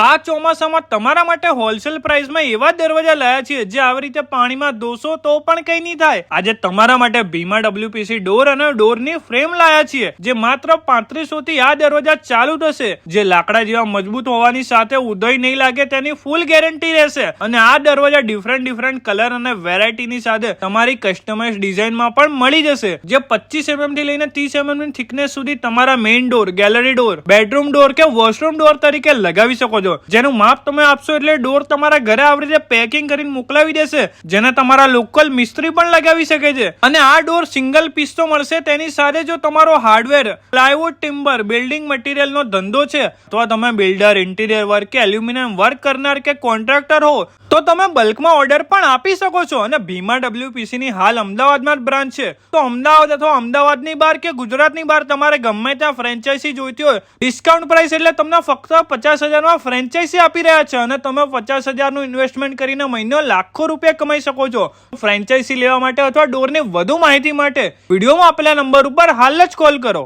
આ ચોમાસામાં તમારા માટે હોલસેલ પ્રાઇસમાં એવા દરવાજા લાયા છીએ જે આવી રીતે પાણીમાં ધોશો તો પણ કઈ નહીં થાય. આજે તમારા માટે ભીમા ડબ્લ્યુપીસી ડોર અને ડોરની ફ્રેમ લાયા છીએ, જે માત્ર પાંત્રીસો થી આ દરવાજા ચાલુ થશે. જે લાકડા જેવા મજબૂત હોવાની સાથે ઉદય નહીં લાગે તેની ફૂલ ગેરંટી રહેશે. અને આ દરવાજા ડિફરન્ટ ડિફરન્ટ કલર અને વેરાયટીની સાથે તમારી કસ્ટમાઇઝ ડિઝાઇનમાં પણ મળી જશે. જે પચીસ એમએમથી લઈને ત્રીસ એમએમની થિકનેસ સુધી તમારા main door gallery door bedroom door કે વોશરૂમ ડોર તરીકે લગાવી શકો છો. જેનું માપ તમે આપશો એટલે ડોર તમારા ઘરે આવી રીતે પેકિંગ કરીને મોકલાવી દેશે. જેને તમારા લોકલ મિસ્ત્રી પણ લગાવી શકે છે. અને આ ડોર સિંગલ પીસ તો મળશે તેની સાથે જો તમારો hardware plywood timber building material નો ધંધો છે, તો તમે બિલ્ડર ઇન્ટિરિયર વર્ક કે એલ્યુમિનિયમ વર્ક કરનાર કે કોન્ટ્રાક્ટર હો, તો તમે બલ્કમાં ઓર્ડર પણ આપી શકો છો. અને ભીમા ડબ્લ્યુપીસી ની હાલ અમદાવાદમાં જ બ્રાન્ચ છે. તો અમદાવાદ અથવા અમદાવાદની બહાર કે ગુજરાતની બહાર તમારે ગમે ત્યાં ફ્રેન્ચાઇઝી જોઈતી હોય ડિસ્કાઉન્ટ પ્રાઇસ એટલે તમને ફક્ત પચાસ હજારમાં ફ્રેન્ચાઇઝી આપી રહ્યા છે અને તમે પચાસ હજારનું ઇન્વેસ્ટમેન્ટ કરીને મહિનો લાખો રૂપિયા કમાઈ શકો છો. ફ્રેન્ચાઇઝી લેવા માટે અથવા ડોરની વધુ માહિતી માટે વિડીયોમાં આપેલા નંબર ઉપર હાલ જ કોલ કરો.